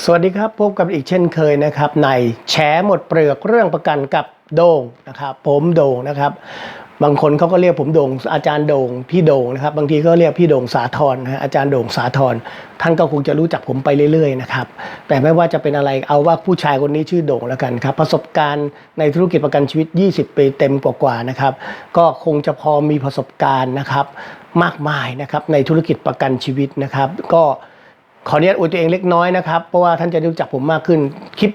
สวัสดีครับ พบกับอีกเช่นเคยนะครับ ในแฉหมดเปลือกเรื่องประกันกับโด่งนะครับผมโด่งนะครับ บางคนเขาก็เรียกผมโด่งอาจารย์โด่งพี่โด่งนะครับ บางทีก็เรียกพี่โด่งสาธรนะอาจารย์โด่งสาธรท่านก็คงจะรู้จักผมไปเรื่อยๆนะครับแต่ไม่ว่าจะเป็นอะไรเอาว่าผู้ชายคนนี้ชื่อโด่งแล้วกันครับ ประสบการณ์ในธุรกิจประกันชีวิต 20 ปีเต็มกว่าๆนะครับ ก็คงจะพอมีประสบการณ์นะครับ มากมายนะครับในธุรกิจประกันชีวิตนะครับ ก็ ขออนุญาตอวยตัวเองเล็กน้อยนะครับ เพราะว่าท่านจะรู้จักผมมากขึ้น คลิป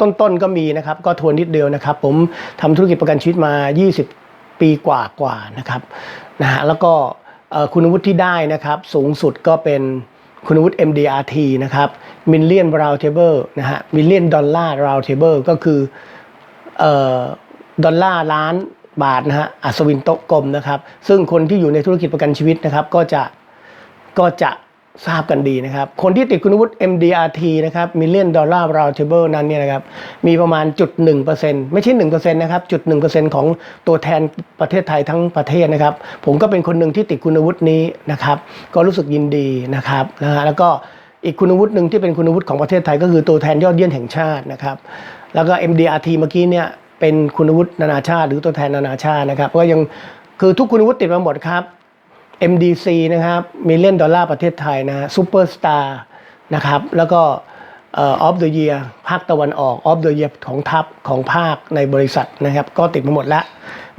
ต้นๆก็มีนะครับ ก็ทวนนิดเดียวนะครับ ผมทำธุรกิจประกันชีวิตมา 20 ปีกว่ากว่าๆนะครับนะฮะแล้วก็คุณวุฒิที่ได้นะครับ สูงสุดก็เป็นคุณวุฒิ MDRT นะครับ Million Round Table นะฮะ Million Dollar Round Table ก็คือเอ่อดอลลาร์ล้านบาทนะฮะอัศวินโต๊ะกลมนะครับ ซึ่งคนที่อยู่ในธุรกิจประกันชีวิตนะครับ ก็จะก็จะ ทราบกันดีนะครับ คนที่ติดคุณวุฒิ MDRT นะครับ Million Dollar Round Table นั้นเนี่ยนะครับ มีประมาณจุดหนึ่งเปอร์เซ็นต์ไม่ใช่หนึ่งเปอร์เซ็นต์นะครับจุดหนึ่งเปอร์เซ็นต์ของตัวแทนประเทศไทยทั้งประเทศนะครับ ผมก็เป็นคนหนึ่งที่ติดคุณวุฒินี้นะครับ ก็รู้สึกยินดีนะครับนะฮะแล้วก็อีกคุณวุฒิหนึ่งที่เป็นคุณวุฒิของประเทศไทย ก็คือตัวแทนยอดเยี่ยมแห่งชาตินะครับ แล้วก็ MDRT เมื่อกี้เนี่ยเป็นคุณวุฒินานาชาติ หรือตัวแทนนานาชาตินะครับ ก็ยังคือทุกคุณวุฒิติดมาหมดครับ MDC นะครับมิเลนดอลลาร์ประเทศไทยนะฮะซูเปอร์สตาร์นะครับแล้วก็ออฟเดอะเยียภาคตะวันออกออฟเดอะเยียของทัพของภาคในบริษัทนะครับ ก็ติดมาหมดแล้ว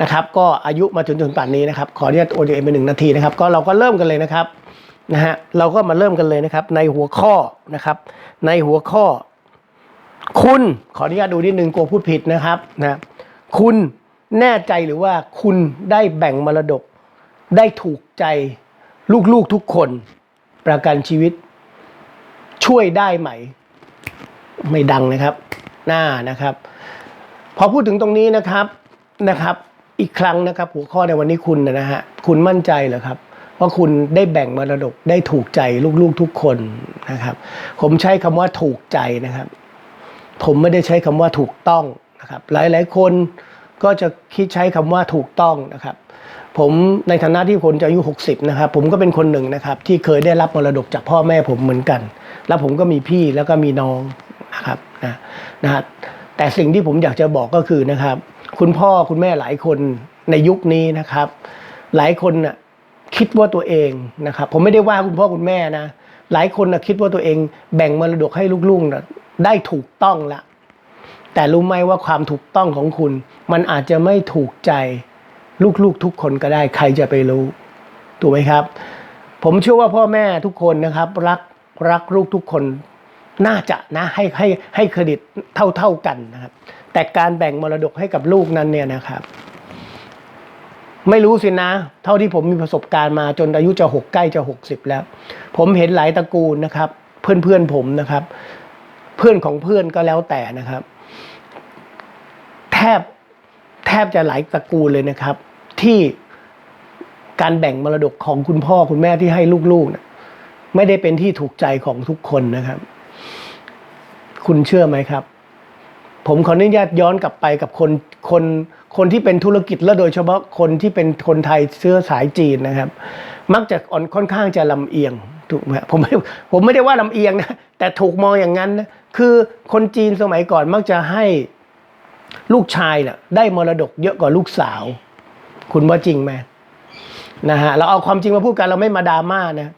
นะครับก็อายุมาจนถึงป่านนี้นะครับ ขออนุญาตโอเดไปหนึ่งนาทีนะครับก็เราก็เริ่มกันเลยนะครับนะฮะเราก็มาเริ่มกันเลยนะครับ ในหัวข้อนะครับ ในหัวข้อ คุณขออนุญาตดูนิดนึงกลัวพูดผิดนะครับนะคุณแน่ใจหรือว่าคุณได้แบ่งมรดก ได้ถูกใจลูกๆทุกคนประกันชีวิต ช่วยได้ไหม ไม่ดังนะครับ หน้านะครับ พอพูดถึงตรงนี้นะครับนะครับ อีกครั้งนะครับ หัวข้อในวันนี้คุณนะฮะคุณมั่นใจเหรอครับว่าคุณได้แบ่งมรดกได้ถูกใจลูกๆทุกคนนะครับ ผมใช้คำว่าถูกใจนะครับ ผมไม่ได้ใช้คำว่าถูกต้องนะครับ หลายๆคนก็จะคิดใช้คำว่าถูกต้องนะครับ ผมในฐานะที่คนจะอายุ 60 นะครับ ผมก็เป็นคนหนึ่งนะครับ ที่เคยได้รับมรดกจากพ่อแม่ผมเหมือนกัน แล้วผมก็มีพี่แล้วก็มีน้องนะครับนะนะฮะแต่สิ่งที่ผมอยากจะบอกก็คือนะครับ คุณพ่อคุณแม่หลายคนในยุคนี้นะครับ หลายคนน่ะคิดว่าตัวเองนะครับ ผมไม่ได้ว่าคุณพ่อคุณแม่นะ หลายคนนะคิดว่าตัวเองแบ่งมรดกให้ลูกๆนะได้ถูกต้องละแต่รู้ไหมว่าความถูกต้องของคุณ มันอาจจะไม่ถูกใจ ลูกๆทุกคนก็ได้ใครจะไปรู้ถูกไหมครับ ผมเชื่อว่าพ่อแม่ทุกคนนะครับ รักรักลูกทุกคนน่าจะนะให้ให้ให้เครดิตเท่าเท่ากันนะครับ แต่การแบ่งมรดกให้กับลูกนั้นเนี่ยนะครับ ไม่รู้สินะ เท่าที่ผมมีประสบการณ์มาจนอายุจะหกใกล้จะหกสิบแล้ว ผมเห็นหลายตระกูลนะครับ เพื่อนเพื่อนผมนะครับ เพื่อนของเพื่อนก็แล้วแต่นะครับ แทบแทบจะหลายตระกูลเลยนะครับ ที่การแบ่งมรดกของคุณพ่อคุณแม่ที่ให้ลูกๆนะไม่ได้เป็นที่ถูกใจของทุกคนนะครับ คุณเชื่อไหมครับ ผมขออนุญาตย้อนกลับไปกับคนคนคนที่เป็นธุรกิจและโดยเฉพาะคนที่เป็นคนไทยเชื้อสายจีนนะครับ มักจะอ่อนค่อนข้างจะลำเอียงถูกไหมผมไม่ผมไม่ได้ว่าลำเอียงนะแต่ถูกมองอย่างนั้นนะคือคนจีนสมัยก่อนมักจะให้ลูกชายน่ะได้มรดกเยอะกว่าลูกสาว คุณว่าจริงไหมนะฮะเราเอาความจริงมาพูดกันเราไม่มาดราม่านะ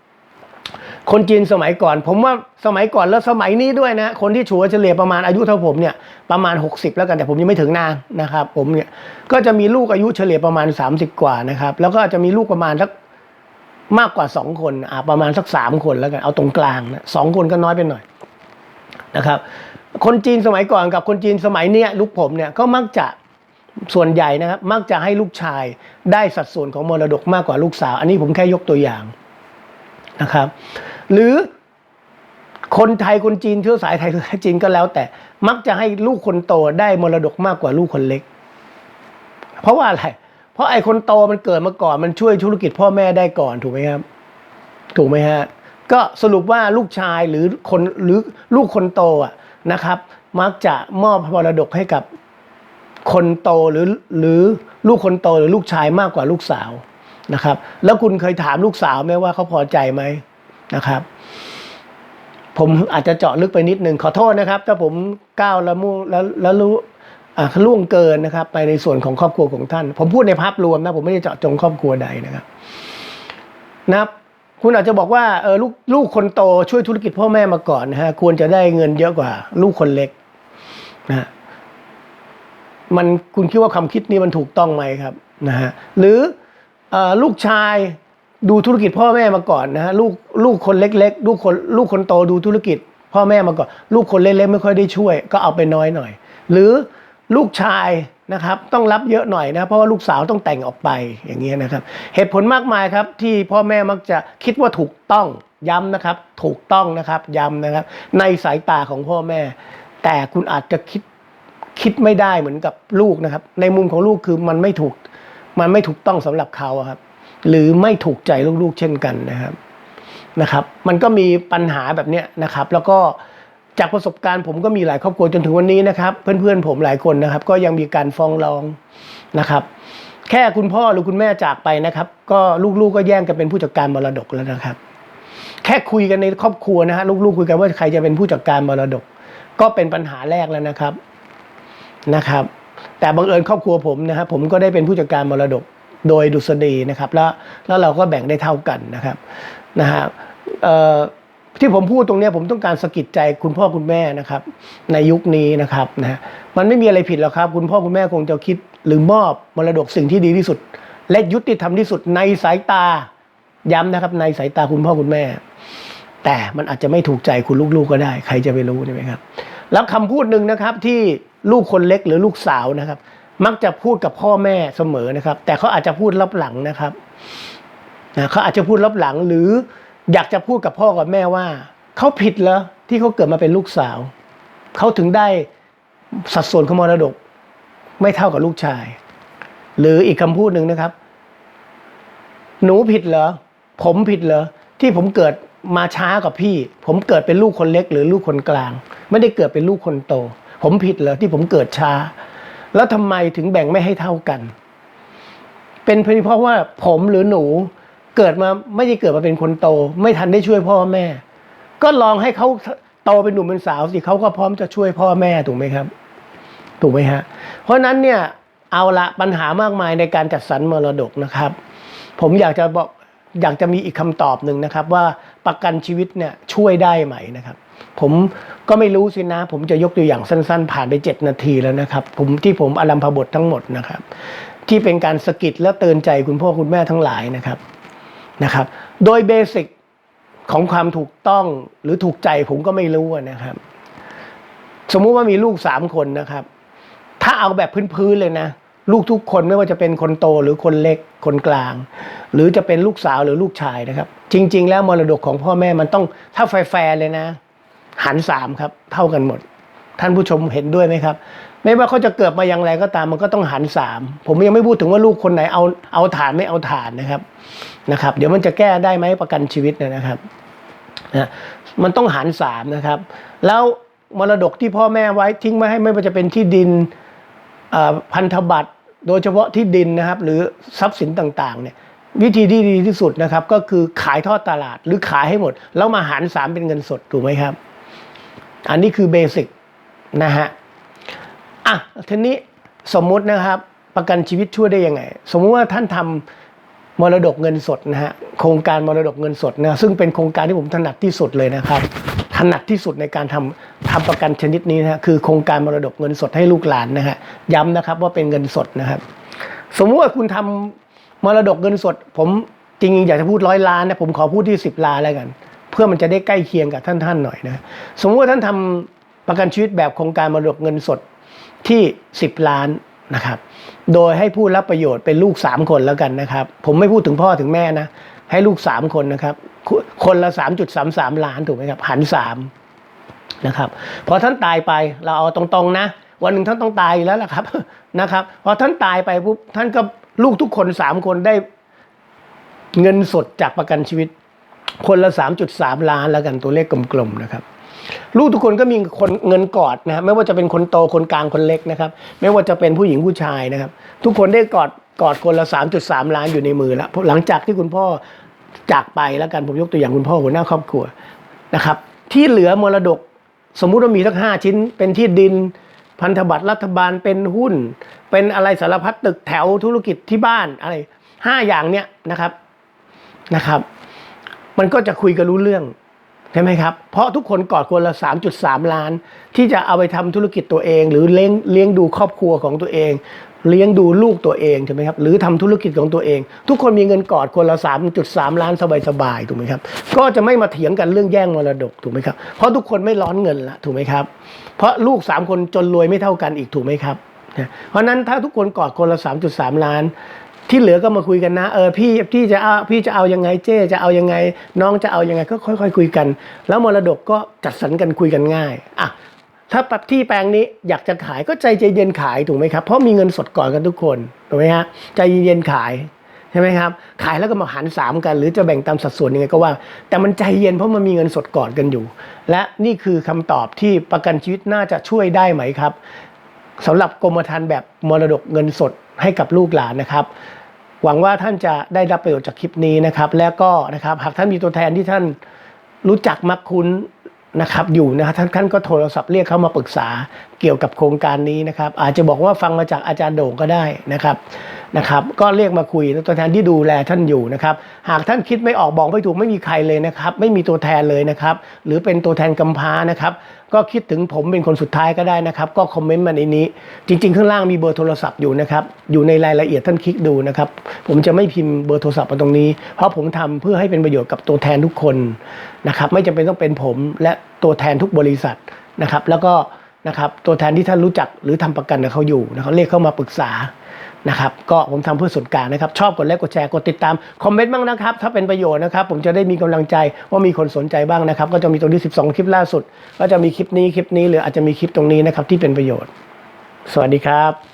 คนจีนสมัยก่อน ผมว่าสมัยก่อนแล้วสมัยนี้ด้วยนะ คนที่ชัวเฉลี่ยประมาณอายุเท่าผมเนี่ยประมาณ 60 แล้วกันแต่ผมยังไม่ถึงนานนะครับผมเนี่ยก็จะมีลูกอายุเฉลี่ยประมาณ 30 กว่านะครับแล้วก็จะมีลูกประมาณสักมากกว่า 2 คนอ่าประมาณสัก 3 คนแล้วกันเอาตรงกลางนะสองคนก็น้อยไปหน่อยนะครับ คนจีนสมัยก่อนกับคนจีนสมัยเนี้ยลูกผมเนี่ยก็มักจะ ส่วนใหญ่นะครับมักจะให้ลูกชายได้สัดส่วนของมรดกมากกว่าลูกสาว อันนี้ผมแค่ยกตัวอย่างนะครับ หรือคนไทยคนจีนเชื้อสายไทยเชื้อสายจีนก็แล้ว แต่มักจะให้ลูกคนโตได้มรดกมากกว่าลูกคนเล็ก เพราะว่าอะไร เพราะไอ้คนโตมันเกิดมาก่อนมันช่วยธุรกิจพ่อแม่ได้ก่อนถูกไหมครับ ถูกไหมฮะก็สรุปว่าลูกชายหรือคนหรือลูกคนโตอะนะครับ มักจะมอบมรดกให้กับ คนโตหรือหรือลูกคนโตหรือลูกชายมากกว่าลูกสาวนะครับ แล้วคุณเคยถามลูกสาวไหมว่าเขาพอใจไหมนะครับ ผมอาจจะเจาะลึกไปนิดหนึ่งขอโทษนะครับ ถ้าผมก้าวละมุ่งแล้วแล้วรู้ล่วงเกินนะครับ ไปในส่วนของครอบครัวของท่าน ผมพูดในภาพรวมนะผมไม่ได้เจาะจงครอบครัวใดนะครับนะครับคุณอาจจะบอกว่าเออลูกลูกคนโตช่วยธุรกิจพ่อแม่มาก่อนนะฮะควรจะได้เงินเยอะกว่า ลูกคนเล็กนะ มันคุณคิดว่าความคิดนี้มันถูกต้องไหมครับนะฮะหรืออลูกชายดูธุรกิจพ่อแม่มาก่อนนะฮะลูกลูกคนเล็ก ๆ ลูกคนลูกคนโตดูธุรกิจ พ่อแม่มาก่อน ลูกคนเล็กๆไม่ค่อยได้ช่วย ก็เอาไปน้อยหน่อย หรือลูกชายนะครับต้องรับเยอะหน่อยนะเพราะว่าลูกสาวต้องแต่งออกไปอย่างเงี้ยนะครับ เหตุผลมากมายครับที่พ่อแม่มักจะคิดว่าถูกต้องย้ำนะครับ ถูกต้องนะครับย้ำนะครับ ในสายตาของพ่อแม่ แต่คุณอาจจะคิด คิดไม่ได้เหมือนกับลูกนะครับ ในมุมของลูกคือมันไม่ถูกมันไม่ถูกต้องสำหรับเขาครับ หรือไม่ถูกใจลูกๆเช่นกันนะครับนะครับ มันก็มีปัญหาแบบเนี้ยนะครับ แล้วก็จากประสบการณ์ผมก็มีหลายครอบครัวจนถึงวันนี้นะครับ เพื่อนๆผมหลายคนนะครับ ก็ยังมีการฟ้องร้องนะครับ แค่คุณพ่อหรือคุณแม่จากไปนะครับ ก็ลูกๆก็แย่งกันเป็นผู้จัดการมรดกแล้วนะครับ แค่คุยกันในครอบครัวนะฮะลูกๆคุยกันว่าใครจะเป็นผู้จัดการมรดก ก็เป็นปัญหาแรกแล้วนะครับ นะครับ แต่บังเอิญครอบครัวผมนะครับผมก็ได้เป็นผู้จัดการมรดกโดยดุษฎีนะครับ แล้วแล้วเราก็แบ่งได้เท่ากันนะครับนะฮะที่ผมพูดตรงนี้ผมต้องการสะกิดใจคุณพ่อคุณแม่นะครับ ในยุคนี้นะครับนะฮะมันไม่มีอะไรผิดหรอกครับ คุณพ่อคุณแม่คงจะคิดหรือมอบมรดกสิ่งที่ดีที่สุด และยุติธรรมที่สุดในสายตาย้ำนะครับ ในสายตาคุณพ่อคุณแม่ แต่มันอาจจะไม่ถูกใจคุณลูกๆก็ได้ ใครจะไปรู้ใช่ไหมครับ แล้วคำพูดหนึ่งนะครับที่ลูกคนเล็กหรือลูกสาวนะครับ มักจะพูดกับพ่อแม่เสมอนะครับ แต่เขาอาจจะพูดลับหลังนะครับนะเขาอาจจะพูดลับหลังหรืออยากจะพูดกับพ่อกับแม่ว่าเขาผิดเหรอที่เขาเกิดมาเป็นลูกสาวเขาถึงได้สัดส่วนของมรดก ไม่เท่ากับลูกชาย หรืออีกคำพูดหนึ่งนะครับ หนูผิดเหรอผมผิดเหรอที่ผมเกิดมาช้ากับพี่ ผมเกิดเป็นลูกคนเล็ก หรือลูกคนกลาง ไม่ได้เกิดเป็นลูกคนโต ผมผิดเหรอที่ผมเกิดช้า แล้วทำไมถึงแบ่งไม่ให้เท่ากัน เป็นเพราะว่าผมหรือหนูเกิดมาไม่ได้เกิดมาเป็นคนโต ไม่ทันได้ช่วยพ่อแม่ ก็ลองให้เขาโตเป็นหนุ่มเป็นสาวสิเขาก็พร้อมจะช่วยพ่อแม่ถูกไหมครับ ถูกไหมฮะเพราะนั้นเนี่ยเอาละปัญหามากมายในการจัดสรรมรดกนะครับ ผมอยากจะบอกอยากจะมีอีกคำตอบหนึ่งนะครับ ว่าประกันชีวิตเนี่ยช่วยได้ไหมนะครับ ผมก็ไม่รู้สินะ ผมจะยกตัวอย่างสั้นๆ ผ่านไปเจ็ดนาทีแล้วนะครับ ผมที่ผมอลัมพบททั้งหมดนะครับ ที่เป็นการสะกิดและเตือนใจคุณพ่อคุณแม่ทั้งหลายนะครับนะครับ โดยเบสิกของความถูกต้องหรือถูกใจผมก็ไม่รู้นะครับ สมมุติว่ามีลูกสามคนนะครับ ถ้าเอาแบบพื้นๆเลยนะ ลูกทุกคนไม่ว่าจะเป็นคนโตหรือคนเล็กคนกลาง หรือจะเป็นลูกสาวหรือลูกชายนะครับ จริง ๆ แล้วมรดกของพ่อแม่มันต้องถ้าแฟร์ๆเลยนะ หันสามครับ เท่ากันหมด ท่านผู้ชมเห็นด้วยไหมครับ ไม่ว่าเขาจะเกิดมาอย่างไรก็ตามมันก็ต้องหันสามผมยังไม่พูดถึงว่าลูกคนไหนเอาเอาฐานไม่เอาฐานนะครับนะครับ เดี๋ยวมันจะแก้ได้ไหมประกันชีวิตเนยนะครับนะมันต้องหันสามนะครับ แล้วมรดกที่พ่อแม่ไว้ทิ้งไว้ให้ไม่ว่าจะเป็นที่ดินอ่อพันธบัตรโดยเฉพาะที่ดินนะครับ หรือทรัพย์สินต่างๆเนี่ยวิธีที่ดีที่สุดนะครับ ก็คือขายทอดตลาดหรือขายให้หมด แล้วมาหารสามเป็นเงินสดถูกไหมครับ อันนี้คือเบสิกนะฮะ อะทีนี้สมมุตินะครับประกันชีวิตช่วยได้ยังไง สมมุติว่าท่านทำมรดกเงินสดนะฮะโครงการมรดกเงินสดนะซึ่งเป็นโครงการที่ผมถนัดที่สุดเลยนะครับ ถนัดที่สุดในการทำทำประกันชนิดนี้นะฮะคือโครงการมรดกเงินสดให้ลูกหลานนะฮะย้ำนะครับว่าเป็นเงินสดนะครับ สมมุติว่าคุณทำมรดกเงินสด ผมจริงๆอยากจะพูดร้อยล้านนะผมขอพูดที่สิบล้านแล้วกัน เพื่อมันจะได้ใกล้เคียงกับท่านๆหน่อยนะสมมติว่าท่านทำประกันชีวิตแบบโครงการมรดกเงินสดที่สิบล้านนะครับ โดยให้ผู้รับประโยชน์เป็นลูกสามคนแล้วกันนะครับ ผมไม่พูดถึงพ่อถึงแม่นะ ให้ลูกสามคนนะครับ คนละสามจุดสามสามล้านถูกไหมครับ หันสามนะครับ พอท่านตายไปเราเอาตรงๆนะ วันหนึ่งท่านต้องตายอยู่แล้วล่ะครับนะครับ พอท่านตายไปปุ๊บท่านก็ลูกทุกคนสามคนได้เงินสดจากประกันชีวิต คนละสามจุดสามล้านแล้วกันตัวเลขกลมๆนะครับลูกทุกคนก็มีคนเงินกอดนะไม่ว่าจะเป็นคนโตคนกลางคนเล็กนะครับ ไม่ว่าจะเป็นผู้หญิงผู้ชายนะครับ ทุกคนได้กอดกอดคนละสามจุดสามล้านอยู่ในมือแล้วหลังจากที่คุณพ่อจากไปแล้วกันผมยกตัวอย่างคุณพ่อหัวหน้าครอบครัวนะครับ ที่เหลือมรดกสมมุติว่ามีทั้งห้าชิ้น เป็นที่ดินพันธบัตรรัฐบาลเป็นหุ้น เป็นอะไรสารพัดตึกแถวธุรกิจที่บ้านอะไรห้าอย่างเนี้ยนะครับนะครับ มันก็จะคุยกันรู้เรื่องใช่ไหมครับ เพราะทุกคนกอดคนละ 3.3 ล้าน ที่จะเอาไปทำธุรกิจตัวเอง หรือเลี้ยงเลี้ยงดูครอบครัวของตัวเอง เลี้ยงดูลูกตัวเองใช่ไหมครับ หรือทำธุรกิจของตัวเอง ทุกคนมีเงินกอดคนละ 3.3 ล้านสบายๆถูกไหมครับ ก็จะไม่มาเถียงกันเรื่องแย่งมรดกถูกไหมครับ เพราะทุกคนไม่ร้อนเงินละถูกไหมครับ เพราะลูก 3 คนจนรวยไม่เท่ากันอีกถูกไหมครับ เพราะนั้นถ้าทุกคนกอดคนละ 3.3 ล้าน ที่เหลือก็มาคุยกันนะเออพี่พี่จะเอาพี่จะเอายังไงเจ๊จะเอายังไง น้องจะเอายังไงก็ค่อย ๆ คุยกัน แล้วมรดกก็จัดสรรกันคุยกันง่ายอะถ้าปรับที่แปลงนี้อยากจะขายก็ใจเย็นขายถูกไหมครับเพราะมีเงินสดก่อนกันทุกคนถูกไหมฮะใจเย็นขายใช่ไหมครับขายแล้วก็มาหารสามกัน หรือจะแบ่งตามสัดส่วนยังไงก็ว่า แต่มันใจเย็นเพราะมันมีเงินสดก่อนกันอยู่ และนี่คือคำตอบที่ประกันชีวิตน่าจะช่วยได้ไหมครับสำหรับกรมธรรม์แบบมรดกเงินสด ให้กับลูกหลานนะครับ หวังว่าท่านจะได้รับประโยชน์จากคลิปนี้นะครับ แล้วก็นะครับหากท่านมีตัวแทนที่ท่านรู้จักมักคุ้นนะครับอยู่นะครับท่านท่านก็โทรศัพท์เรียกเข้ามาปรึกษาเกี่ยวกับโครงการนี้นะครับ อาจจะบอกว่าฟังมาจากอาจารย์โด่งก็ได้นะครับ นะครับก็เรียกมาคุยตัวแทนที่ดูแลท่านอยู่นะครับหากท่านคิดไม่ออกบอกไม่ถูกไม่มีใครเลยนะครับไม่มีตัวแทนเลยนะครับหรือเป็นตัวแทนกำพร้านะครับก็คิดถึงผมเป็นคนสุดท้ายก็ได้นะครับก็คอมเมนต์มาในนี้ จริง ๆ ข้างล่างมีเบอร์โทรศัพท์อยู่นะครับอยู่ในรายละเอียดท่านคลิกดูนะครับผมจะไม่พิมพ์เบอร์โทรศัพท์มาตรงนี้ เพราะผมทำเพื่อให้เป็นประโยชน์กับตัวแทนทุกคนนะครับไม่จำเป็นต้องเป็นผมและตัวแทนทุกบริษัทนะครับแล้วก็ นะครับตัวแทนที่ท่านรู้จักหรือทำประกันกับเขาอยู่นะครับเรียกเข้ามาปรึกษานะครับก็ผมทำเพื่อส่วนกลางนะครับ ชอบกดไลค์กดแชร์กดติดตาม คอมเมนต์บ้างนะครับ ถ้าเป็นประโยชน์นะครับ ผมจะได้มีกำลังใจว่ามีคนสนใจบ้างนะครับ ก็จะมีตรงที่ 12 คลิปล่าสุด ก็จะมีคลิปนี้คลิปนี้หรืออาจจะมีคลิปตรงนี้นะครับที่เป็นประโยชน์ สวัสดีครับ